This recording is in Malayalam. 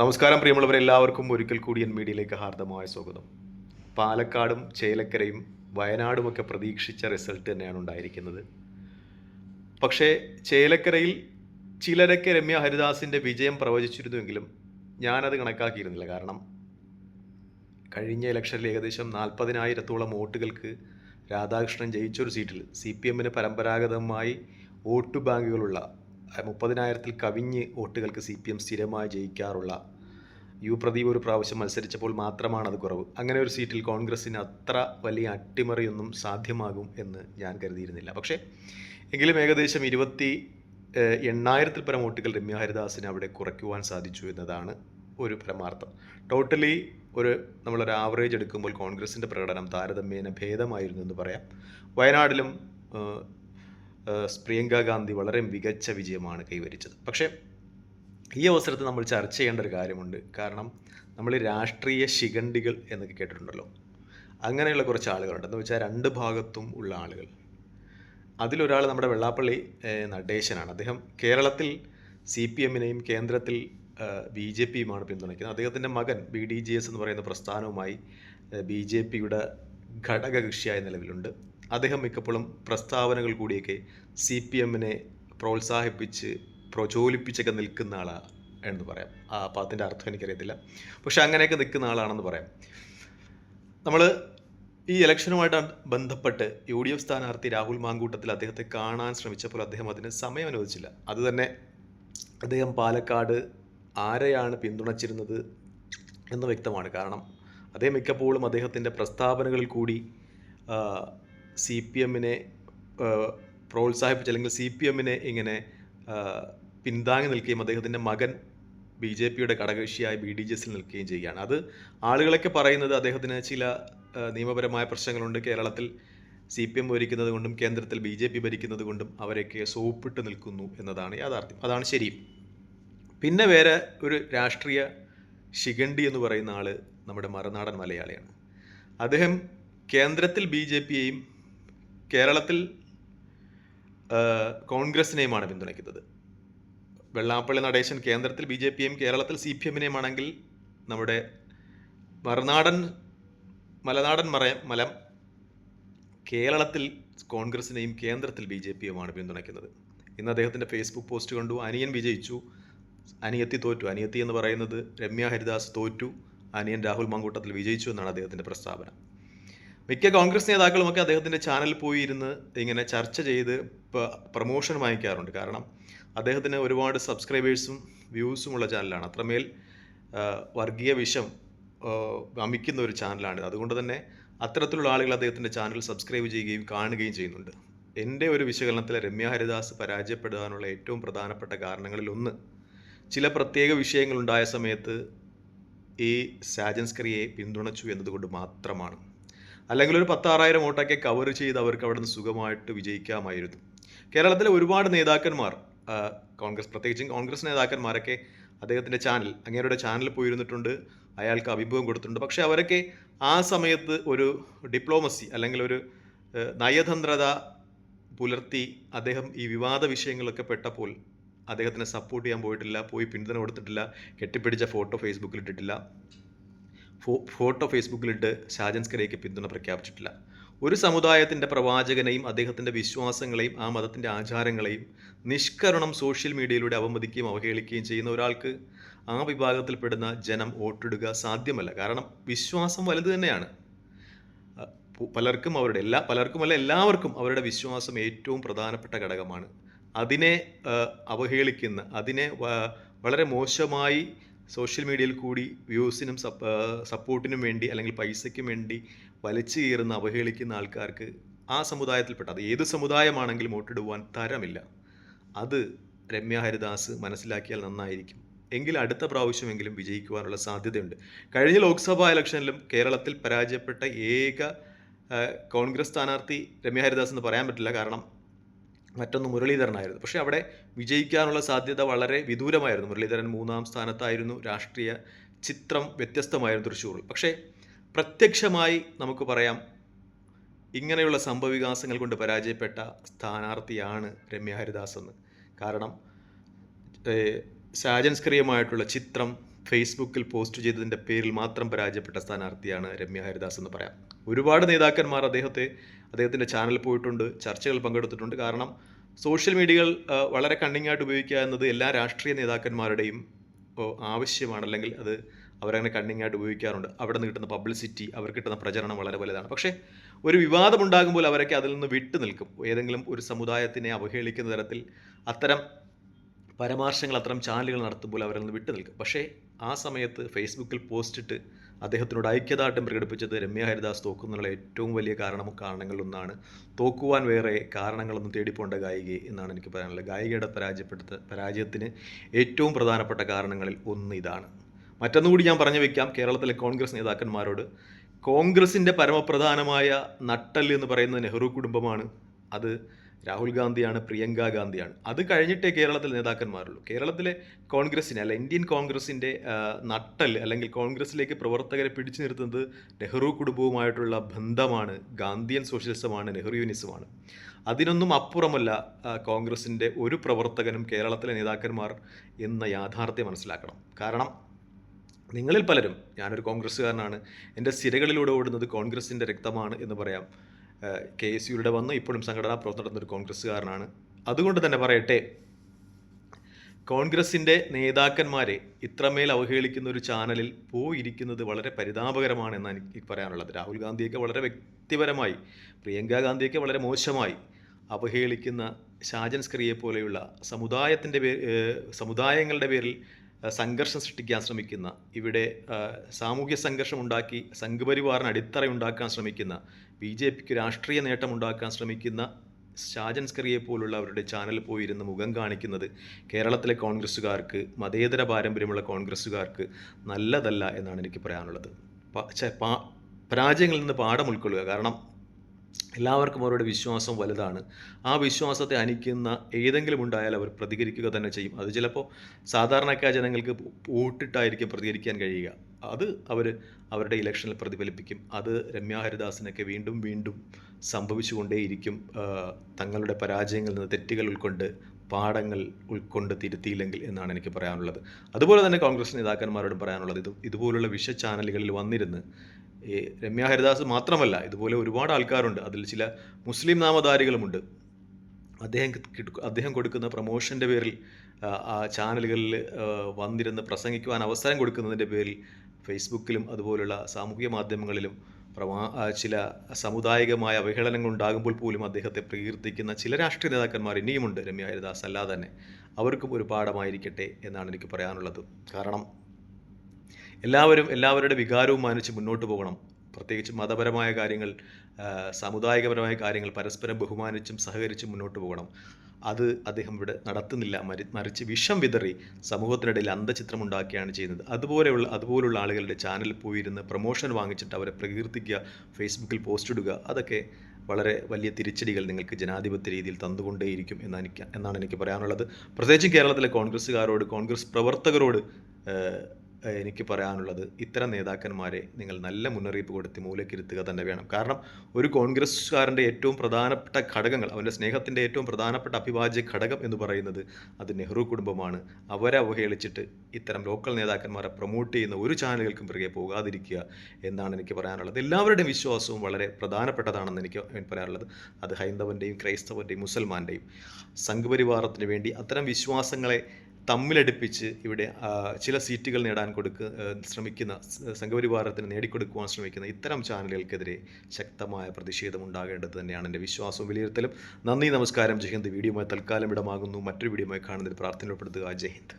നമസ്കാരം പ്രിയമുള്ളവരെ എല്ലാവർക്കും ഒരിക്കൽ കൂടി എൻ മീഡിയയിലേക്ക് ഹാർദമായ സ്വാഗതം. പാലക്കാടും ചേലക്കരയും വയനാടുമൊക്കെ പ്രതീക്ഷിച്ച റിസൾട്ട് തന്നെയാണ് ഉണ്ടായിരിക്കുന്നത്. പക്ഷേ ചേലക്കരയിൽ ചിലരൊക്കെ രമ്യ ഹരിദാസിന്റെ വിജയം പ്രവചിച്ചിരുന്നുവെങ്കിലും ഞാനത് കണക്കാക്കിയിരുന്നില്ല. കാരണം കഴിഞ്ഞ ഇലക്ഷനിൽ ഏകദേശം നാൽപ്പതിനായിരത്തോളം വോട്ടുകൾക്ക് രാധാകൃഷ്ണൻ ജയിച്ചൊരു സീറ്റിൽ സി പി എമ്മിന് പരമ്പരാഗതമായി വോട്ട് ബാങ്കുകളുള്ള മുപ്പതിനായിരത്തിൽ കവിഞ്ഞ് വോട്ടുകൾക്ക് സി പി എം സ്ഥിരമായി ജയിക്കാറുള്ള യു പ്രദീപ് ഒരു പ്രാവശ്യം മത്സരിച്ചപ്പോൾ മാത്രമാണ് അത് കുറവ്. അങ്ങനെ ഒരു സീറ്റിൽ കോൺഗ്രസ്സിന് അത്ര വലിയ അട്ടിമറിയൊന്നും സാധ്യമാകും എന്ന് ഞാൻ കരുതിയിരുന്നില്ല. പക്ഷേ എങ്കിലും ഏകദേശം ഇരുപത്തി എണ്ണായിരത്തിൽ പരം വോട്ടുകൾ രമ്യ ഹരിദാസിന് അവിടെ കുറയ്ക്കുവാൻ സാധിച്ചു എന്നതാണ് ഒരു പരമാർത്ഥം. ടോട്ടലി ഒരു നമ്മളൊരു ആവറേജ് എടുക്കുമ്പോൾ കോൺഗ്രസിന്റെ പ്രകടനം താരതമ്യേന ഭേദമായിരുന്നു എന്ന് പറയാം. ഏഹ്, പ്രിയങ്ക ഗാന്ധി വളരെ മികച്ച വിജയമാണ് കൈവരിച്ചത്. പക്ഷേ ഈ അവസരത്തിൽ നമ്മൾ ചർച്ച ചെയ്യേണ്ട ഒരു കാര്യമുണ്ട്. കാരണം നമ്മൾ രാഷ്ട്രീയ ശിഖണ്ഡികൾ എന്നൊക്കെ കേട്ടിട്ടുണ്ടല്ലോ. അങ്ങനെയുള്ള കുറച്ച് ആളുകളുണ്ട്. എന്ന് വെച്ചാൽ രണ്ട് ഭാഗത്തും ഉള്ള ആളുകൾ. അതിലൊരാൾ നമ്മുടെ വെള്ളാപ്പള്ളി നടേശനാണ്. അദ്ദേഹം കേരളത്തിൽ സി പി എമ്മിനെയും കേന്ദ്രത്തിൽ ബി ജെ പിയുമാണ് പിന്തുണയ്ക്കുന്നത്. അദ്ദേഹത്തിന്റെ മകൻ ബി ഡി ജി എസ് എന്ന് പറയുന്ന പ്രസ്ഥാനവുമായി ബി ജെ പിയുടെ ഘടകകക്ഷിയായ നിലവിലുണ്ട്. അദ്ദേഹം മിക്കപ്പോഴും പ്രസ്താവനകൾ കൂടിയൊക്കെ സി പി എമ്മിനെ പ്രോത്സാഹിപ്പിച്ച് പ്രചോലിപ്പിച്ചൊക്കെ നിൽക്കുന്ന ആളാണ് എന്ന് പറയാം. ആ അപ്പോൾ അതിന്റെ അർത്ഥം എനിക്കറിയത്തില്ല. പക്ഷെ അങ്ങനെയൊക്കെ നിൽക്കുന്ന ആളാണെന്ന് പറയാം. നമ്മൾ ഈ ഇലക്ഷനുമായിട്ട് ബന്ധപ്പെട്ട് യു ഡി എഫ് സ്ഥാനാർത്ഥി രാഹുൽ മാങ്കൂട്ടത്തിൽ അദ്ദേഹത്തെ കാണാൻ ശ്രമിച്ചപ്പോൾ അദ്ദേഹം അതിന് സമയം അനുവദിച്ചില്ല. അതുതന്നെ അദ്ദേഹം പാലക്കാട് ആരെയാണ് പിന്തുണച്ചിരുന്നത് എന്ന് വ്യക്തമാണ്. കാരണം അദ്ദേഹം മിക്കപ്പോഴും അദ്ദേഹത്തിന്റെ പ്രസ്താവനകളിൽ കൂടി സി പി എമ്മിനെ പ്രോത്സാഹിപ്പിച്ച് അല്ലെങ്കിൽ സി പി എമ്മിനെ ഇങ്ങനെ പിന്താങ്ങി നിൽക്കുകയും അദ്ദേഹത്തിന്റെ മകൻ ബി ജെ പിയുടെ ഘടകകക്ഷിയായ ബി ഡി ജി എസിൽ നിൽക്കുകയും ചെയ്യുകയാണ്. അത് ആളുകളൊക്കെ പറയുന്നത് അദ്ദേഹത്തിന് ചില നിയമപരമായ പ്രശ്നങ്ങളുണ്ട്. കേരളത്തിൽ സി പി എം ഭരിക്കുന്നത് കൊണ്ടും കേന്ദ്രത്തിൽ ബി ജെ പി ഭരിക്കുന്നത് കൊണ്ടും അവരൊക്കെ സോപ്പിട്ട് നിൽക്കുന്നു എന്നതാണ് യാഥാർത്ഥ്യം. അതാണ് ശരി. പിന്നെ വേറെ ഒരു രാഷ്ട്രീയ ശിഖണ്ഡി എന്ന് പറയുന്ന ആൾ നമ്മുടെ മറുനാടൻ മലയാളിയാണ്. അദ്ദേഹം കേന്ദ്രത്തിൽ ബി ജെ പിയെയും കേരളത്തിൽ കോൺഗ്രസിനെയുമാണ് പിന്തുണയ്ക്കുന്നത്. വെള്ളാപ്പള്ളി നടേശൻ കേന്ദ്രത്തിൽ ബി ജെ പിയും കേരളത്തിൽ സി പി എമ്മിനെയുമാണെങ്കിൽ നമ്മുടെ മറുനാടൻ മലനാടൻ മറ മലം കേരളത്തിൽ കോൺഗ്രസിനെയും കേന്ദ്രത്തിൽ ബി ജെ പിയുമാണ് പിന്തുണയ്ക്കുന്നത്. ഇന്ന് അദ്ദേഹത്തിന്റെ ഫേസ്ബുക്ക് പോസ്റ്റ് കണ്ടു. അനിയൻ വിജയിച്ചു. അനിയത്തി തോറ്റു. അനിയത്തി എന്ന് പറയുന്നത് രമ്യ ഹരിദാസ് തോറ്റു. അനിയൻ രാഹുൽ മങ്കൂട്ടത്തിൽ വിജയിച്ചു എന്നാണ് അദ്ദേഹത്തിന്റെ പ്രസ്താവന. മിക്ക കോൺഗ്രസ് നേതാക്കളുമൊക്കെ അദ്ദേഹത്തിന്റെ ചാനലിൽ പോയി ഇരുന്ന് ഇങ്ങനെ ചർച്ച ചെയ്ത് പ്രമോഷൻ വാങ്ങിക്കാറുണ്ട്. കാരണം അദ്ദേഹത്തിന് ഒരുപാട് സബ്സ്ക്രൈബേഴ്സും വ്യൂസും ഉള്ള ചാനലാണ്. അത്രമേൽ വർഗീയ വിഷം അമിക്കുന്ന ഒരു ചാനലാണ് അതുകൊണ്ട് തന്നെ അത്തരത്തിലുള്ള ആളുകൾ അദ്ദേഹത്തിന്റെ ചാനൽ സബ്സ്ക്രൈബ് ചെയ്യുകയും കാണുകയും ചെയ്യുന്നുണ്ട്. എന്റെ ഒരു വിശകലനത്തിൽ രമ്യ ഹരിദാസ് പരാജയപ്പെടാനുള്ള ഏറ്റവും പ്രധാനപ്പെട്ട കാരണങ്ങളിൽ ഒന്ന് ചില പ്രത്യേക വിഷയങ്ങളുണ്ടായ സമയത്ത് ഈ സാജൻസ്കറിയെ പിന്തുണച്ചു എന്നതുകൊണ്ട് മാത്രമാണ്. അല്ലെങ്കിൽ ഒരു പത്താറായിരം വോട്ടൊക്കെ കവർ ചെയ്ത് അവർക്ക് അവിടെ നിന്ന് സുഖമായിട്ട് വിജയിക്കാമായിരുന്നു. കേരളത്തിലെ ഒരുപാട് നേതാക്കന്മാർ കോൺഗ്രസ് പ്രത്യേകിച്ചും കോൺഗ്രസ് നേതാക്കന്മാരൊക്കെ അദ്ദേഹത്തിന്റെ ചാനൽ അങ്ങേരുടെ ചാനൽ പോയിരുന്നിട്ടുണ്ട്. അയാൾക്ക് അഭിമുഖം കൊടുത്തിട്ടുണ്ട്. പക്ഷേ അവരൊക്കെ ആ സമയത്ത് ഒരു ഡിപ്ലോമസി അല്ലെങ്കിൽ ഒരു നയതന്ത്രത പുലർത്തി അദ്ദേഹം ഈ വിവാദ വിഷയങ്ങളൊക്കെ പെട്ടപ്പോൾ അദ്ദേഹത്തിനെ സപ്പോർട്ട് ചെയ്യാൻ പോയിട്ടില്ല പോയി പിന്തുണ കൊടുത്തിട്ടില്ല കെട്ടിപ്പിടിച്ച ഫോട്ടോ ഫേസ്ബുക്കിൽ ഇട്ടിട്ടില്ല. ഫോട്ടോ ഫേസ്ബുക്കിലിട്ട് ഷാജൻസ്കരയ്ക്ക് പിന്തുണ പ്രഖ്യാപിച്ചിട്ടില്ല. ഒരു സമുദായത്തിന്റെ പ്രവാചകനെയും അദ്ദേഹത്തിന്റെ വിശ്വാസങ്ങളെയും ആ മതത്തിന്റെ ആചാരങ്ങളെയും നിഷ്കരണം സോഷ്യൽ മീഡിയയിലൂടെ അവമതിക്കുകയും അവഹേളിക്കുകയും ചെയ്യുന്ന ഒരാൾക്ക് ആ വിഭാഗത്തിൽപ്പെടുന്ന ജനം വോട്ടിടുക സാധ്യമല്ല. കാരണം വിശ്വാസം വലുത് തന്നെയാണ്. പലർക്കും അവരുടെ എല്ലാ പലർക്കുമല്ല എല്ലാവർക്കും അവരുടെ വിശ്വാസം ഏറ്റവും പ്രധാനപ്പെട്ട ഘടകമാണ്. അതിനെ അവഹേളിക്കുന്ന അതിനെ വളരെ മോശമായി സോഷ്യൽ മീഡിയയിൽ കൂടി വ്യൂസിനും സപ്പോർട്ടിനും വേണ്ടി അല്ലെങ്കിൽ പൈസയ്ക്കും വേണ്ടി വലിച്ചു കീറുന്ന അവഹേളിക്കുന്ന ആൾക്കാർക്ക് ആ സമുദായത്തിൽപ്പെട്ട അത് ഏത് സമുദായമാണെങ്കിലും വോട്ടിടുവാൻ തരമില്ല. അത് രമ്യ ഹരിദാസ് മനസ്സിലാക്കിയാൽ നന്നായിരിക്കും. എങ്കിൽ അടുത്ത പ്രാവശ്യമെങ്കിലും വിജയിക്കുവാനുള്ള സാധ്യതയുണ്ട്. കഴിഞ്ഞ ലോക്സഭാ ഇലക്ഷനിലും കേരളത്തിൽ പരാജയപ്പെട്ട ഏക കോൺഗ്രസ് സ്ഥാനാർത്ഥി രമ്യ ഹരിദാസ് എന്ന് പറയാൻ പറ്റില്ല. കാരണം മറ്റൊന്ന് മുരളീധരനായിരുന്നു. പക്ഷേ അവിടെ വിജയിക്കാനുള്ള സാധ്യത വളരെ വിദൂരമായിരുന്നു. മുരളീധരൻ മൂന്നാം സ്ഥാനത്തായിരുന്നു. രാഷ്ട്രീയ ചിത്രം വ്യത്യസ്തമായിരുന്നു തൃശ്ശൂരിൽ. പക്ഷേ പ്രത്യക്ഷമായി നമുക്ക് പറയാം ഇങ്ങനെയുള്ള സംഭവവികാസങ്ങൾ കൊണ്ട് പരാജയപ്പെട്ട സ്ഥാനാർത്ഥിയാണ് രമ്യ ഹരിദാസ് എന്ന്. കാരണം ശാജൻസ്ക്രിയമായിട്ടുള്ള ചിത്രം ഫേസ്ബുക്കിൽ പോസ്റ്റ് ചെയ്തതിന്റെ പേരിൽ മാത്രം പരാജയപ്പെട്ട സ്ഥാനാർത്ഥിയാണ് രമ്യ ഹരിദാസ് എന്ന് പറയാം. ഒരുപാട് നേതാക്കന്മാർ അദ്ദേഹത്തെ അദ്ദേഹത്തിന്റെ ചാനൽ പോയിട്ടുണ്ട് ചർച്ചകൾ പങ്കെടുത്തിട്ടുണ്ട്. കാരണം സോഷ്യൽ മീഡിയകൾ വളരെ കണ്ണിങ് ആയിട്ട് ഉപയോഗിക്കുക എന്നത് എല്ലാ രാഷ്ട്രീയ നേതാക്കന്മാരുടെയും ആവശ്യമാണ്. അല്ലെങ്കിൽ അത് അവരങ്ങനെ കണ്ണിങ് ആയിട്ട് ഉപയോഗിക്കാറുണ്ട്. അവിടെ നിന്ന് കിട്ടുന്ന പബ്ലിസിറ്റി അവർക്ക് കിട്ടുന്ന പ്രചരണം വളരെ വലുതാണ്. പക്ഷേ ഒരു വിവാദമുണ്ടാകുമ്പോൾ അവരൊക്കെ അതിൽ നിന്ന് വിട്ടു നിൽക്കും. ഏതെങ്കിലും ഒരു സമുദായത്തിനെ അവഹേളിക്കുന്ന തരത്തിൽ അത്തരം പരാമർശങ്ങൾ അത്തരം ചാനലുകൾ നടത്തുമ്പോൾ അവരിൽ നിന്ന് വിട്ടു നിൽക്കും. പക്ഷേ ആ സമയത്ത് ഫേസ്ബുക്കിൽ പോസ്റ്റ് ഇട്ട് അദ്ദേഹത്തിനോട് ഐക്യദാർഢ്യം പ്രകടിപ്പിച്ചത് രമ്യ ഹരിദാസ് തോക്കുന്നതിനുള്ള ഏറ്റവും വലിയ കാരണം കാരണങ്ങളിലൊന്നാണ്. തോക്കുവാൻ വേറെ കാരണങ്ങളൊന്നും തേടിപ്പോണ്ട ഗായികയെ എന്നാണ് എനിക്ക് പറയാനുള്ളത്. ഗായികയുടെ പരാജയപ്പെടുത്ത പരാജയത്തിന് ഏറ്റവും പ്രധാനപ്പെട്ട കാരണങ്ങളിൽ ഒന്ന് ഇതാണ്. മറ്റൊന്നുകൂടി ഞാൻ പറഞ്ഞു വെക്കാം. കേരളത്തിലെ കോൺഗ്രസ് നേതാക്കന്മാരോട് കോൺഗ്രസിന്റെ പരമപ്രധാനമായ നട്ടൽ എന്ന് പറയുന്നത് നെഹ്റു കുടുംബമാണ്. അത് രാഹുൽ ഗാന്ധിയാണ് പ്രിയങ്ക ഗാന്ധിയാണ്. അത് കഴിഞ്ഞിട്ടേ കേരളത്തിൽ നേതാക്കന്മാരുള്ളൂ. കേരളത്തിലെ കോൺഗ്രസിനെ അല്ല ഇന്ത്യൻ കോൺഗ്രസിന്റെ നട്ടൽ അല്ലെങ്കിൽ കോൺഗ്രസിലേക്ക് പ്രവർത്തകരെ പിടിച്ചു നിർത്തുന്നത് നെഹ്റു കുടുംബവുമായിട്ടുള്ള ബന്ധമാണ്. ഗാന്ധിയൻ സോഷ്യലിസമാണ് നെഹ്റുവിനിസമാണ്. അതിനൊന്നും അപ്പുറമല്ല കോൺഗ്രസിന്റെ ഒരു പ്രവർത്തകനും കേരളത്തിലെ നേതാക്കന്മാർ എന്ന യാഥാർത്ഥ്യം മനസ്സിലാക്കണം. കാരണം നിങ്ങളിൽ പലരും ഞാനൊരു കോൺഗ്രസ്സുകാരനാണ് എന്റെ സിരകളിലൂടെ ഓടുന്നത് കോൺഗ്രസിന്റെ രക്തമാണ് എന്ന് പറയാം. കെ എസ് യുയുടെ വന്ന്. ഇപ്പോഴും സംഘടനാ പ്രവർത്തനം നടത്തുന്ന ഒരു കോൺഗ്രസ്സുകാരനാണ്. അതുകൊണ്ട് തന്നെ പറയട്ടെ കോൺഗ്രസിന്റെ നേതാക്കന്മാരെ ഇത്രമേൽ അവഹേളിക്കുന്ന ഒരു ചാനലിൽ പോയിരിക്കുന്നത് വളരെ പരിതാപകരമാണ് എന്നാണ് എനിക്ക് പറയാനുള്ളത്. രാഹുൽ ഗാന്ധിയൊക്കെ വളരെ വ്യക്തിപരമായി പ്രിയങ്ക ഗാന്ധിയൊക്കെ വളരെ മോശമായി അവഹേളിക്കുന്ന ഷാജൻ സ്ക്രിയെ പോലെയുള്ള സമുദായത്തിന്റെ പേ സമുദായങ്ങളുടെ പേരിൽ സംഘർഷം സൃഷ്ടിക്കാൻ ശ്രമിക്കുന്ന ഇവിടെ സാമൂഹ്യ സംഘർഷം ഉണ്ടാക്കി സംഘപരിവാറിന് അടിത്തറ ഉണ്ടാക്കാൻ ശ്രമിക്കുന്ന ബി ജെ പിക്ക് രാഷ്ട്രീയ നേട്ടമുണ്ടാക്കാൻ ശ്രമിക്കുന്ന ഷാജൻ സ്കറിയെ പോലുള്ള അവരുടെ ചാനൽ പോയിരുന്ന് മുഖം കാണിക്കുന്നത് കേരളത്തിലെ കോൺഗ്രസ്സുകാർക്ക് മതേതര പാരമ്പര്യമുള്ള കോൺഗ്രസ്സുകാർക്ക് നല്ലതല്ല എന്നാണ് എനിക്ക് പറയാനുള്ളത്. പരാജയങ്ങളിൽ നിന്ന് പാഠം ഉൾക്കൊള്ളുക. കാരണം എല്ലാവർക്കും അവരുടെ വിശ്വാസം വലുതാണ്. ആ വിശ്വാസത്തെ അനിക്കുന്ന ഏതെങ്കിലും ഉണ്ടായാൽ അവർ പ്രതികരിക്കുക തന്നെ ചെയ്യും. അത് ചിലപ്പോൾ സാധാരണക്കാർ ജനങ്ങൾക്ക് വോട്ടിട്ടായിരിക്കും പ്രതികരിക്കാൻ കഴിയുക. അത് അവർ അവരുടെ ഇലക്ഷനിൽ പ്രതിഫലിപ്പിക്കും. അത് രമ്യ ഹരിദാസിനൊക്കെ വീണ്ടും വീണ്ടും സംഭവിച്ചുകൊണ്ടേയിരിക്കും. തങ്ങളുടെ പരാജയങ്ങളിൽ നിന്ന് തെറ്റുകൾ ഉൾക്കൊണ്ട് പാഠങ്ങൾ ഉൾക്കൊണ്ട് തിരുത്തിയില്ലെങ്കിൽ എന്നാണ് എനിക്ക് പറയാനുള്ളത്. അതുപോലെ തന്നെ കോൺഗ്രസ് നേതാക്കന്മാരോടും പറയാനുള്ളത് ഇത് ഇതുപോലുള്ള വിഷ ചാനലുകളിൽ വന്നിരുന്ന് ഈ രമ്യ ഹരിദാസ് മാത്രമല്ല ഇതുപോലെ ഒരുപാട് ആൾക്കാരുണ്ട്. അതിൽ ചില മുസ്ലിം നാമധാരികളുമുണ്ട്. അദ്ദേഹം അദ്ദേഹം കൊടുക്കുന്ന പ്രൊമോഷന്റെ പേരിൽ ആ, ചാനലുകളിൽ വന്നിരുന്ന് പ്രസംഗിക്കുവാൻ അവസരം കൊടുക്കുന്നതിന്റെ പേരിൽ ഫേസ്ബുക്കിലും അതുപോലുള്ള സാമൂഹിക മാധ്യമങ്ങളിലും പ്രമാ ചില സമുദായികമായ അവഹേളനങ്ങൾ ഉണ്ടാകുമ്പോൾ പോലും അദ്ദേഹത്തെ പ്രകീർത്തിക്കുന്ന ചില രാഷ്ട്രീയ നേതാക്കന്മാർ ഇനിയുമുണ്ട്. രമ്യ ഹരിദാസ് അല്ലാതെ തന്നെ. അവർക്കും ഒരു പാഠമായിരിക്കട്ടെ എന്നാണ് എനിക്ക് പറയാനുള്ളത്. കാരണം എല്ലാവരും എല്ലാവരുടെ വികാരവും മാനിച്ച് മുന്നോട്ട് പോകണം. പ്രത്യേകിച്ച് മതപരമായ കാര്യങ്ങൾ സാമുദായികപരമായ കാര്യങ്ങൾ പരസ്പരം ബഹുമാനിച്ചും സഹകരിച്ചും മുന്നോട്ട് പോകണം. അത് അദ്ദേഹം ഇവിടെ നടത്തുന്നില്ല. മരി മറിച്ച് വിഷം വിതറി സമൂഹത്തിനിടയിൽ അന്ധചിത്രമുണ്ടാക്കുകയാണ് ചെയ്യുന്നത്. അതുപോലെയുള്ള അതുപോലുള്ള ആളുകളുടെ ചാനലിൽ പോയിരുന്ന് പ്രൊമോഷൻ വാങ്ങിച്ചിട്ട് അവരെ പ്രകീർത്തിക്കുക ഫേസ്ബുക്കിൽ പോസ്റ്റ് ഇടുക അതൊക്കെ വളരെ വലിയ തിരിച്ചടികൾ നിങ്ങൾക്ക് ജനാധിപത്യ രീതിയിൽ തന്നുകൊണ്ടേയിരിക്കും എന്നാണ് എനിക്ക് എന്നാണ് എനിക്ക് പറയാനുള്ളത്. പ്രത്യേകിച്ചും കേരളത്തിലെ കോൺഗ്രസ്സുകാരോട് കോൺഗ്രസ് പ്രവർത്തകരോട് എനിക്ക് പറയാനുള്ളത് ഇത്തരം നേതാക്കന്മാരെ നിങ്ങൾ നല്ല മുന്നറിയിപ്പ് കൊടുത്ത് മൂലക്കിരുത്തുക തന്നെ വേണം. കാരണം ഒരു കോൺഗ്രസ്സുകാരന്റെ ഏറ്റവും പ്രധാനപ്പെട്ട ഘടകങ്ങൾ അവന്റെ സ്നേഹത്തിന്റെ ഏറ്റവും പ്രധാനപ്പെട്ട അഭിവാജ്യ ഘടകം എന്ന് പറയുന്നത് അത് നെഹ്റു കുടുംബമാണ്. അവരെ അവഹേളിച്ചിട്ട് ഇത്തരം ലോക്കൽ നേതാക്കന്മാരെ പ്രൊമോട്ട് ചെയ്യുന്ന ഒരു ചാനലുകൾക്കും പിറകെ പോകാതിരിക്കുക എന്നാണ് എനിക്ക് പറയാനുള്ളത്. എല്ലാവരുടെയും വിശ്വാസവും വളരെ പ്രധാനപ്പെട്ടതാണെന്ന് എനിക്ക് പറയാനുള്ളത്. അത് ഹൈന്ദവന്റെയും ക്രൈസ്തവന്റെയും മുസൽമാന്റെയും സംഘപരിവാറത്തിന് വേണ്ടി അത്തരം വിശ്വാസങ്ങളെ തമ്മിലടുപ്പിച്ച് ഇവിടെ ചില സീറ്റുകൾ നേടാൻ കൊടുക്ക ശ്രമിക്കുന്ന സംഘപരിവാരത്തിന് നേടിക്കൊടുക്കുവാൻ ശ്രമിക്കുന്ന ഇത്തരം ചാനലുകൾക്കെതിരെ ശക്തമായ പ്രതിഷേധം ഉണ്ടാകേണ്ടത് തന്നെയാണ് എന്റെ വിശ്വാസവും വിലയിരുത്തലും. നന്ദി നമസ്കാരം. ജയ്ഹിന്ദ് വീഡിയോമായി തൽക്കാലം ഇടമാകുന്നു. മറ്റൊരു വീഡിയോമായി കാണുന്നതിൽ പ്രാർത്ഥന ഉൾപ്പെടുത്തുക ജയ് ഹിന്ദ്.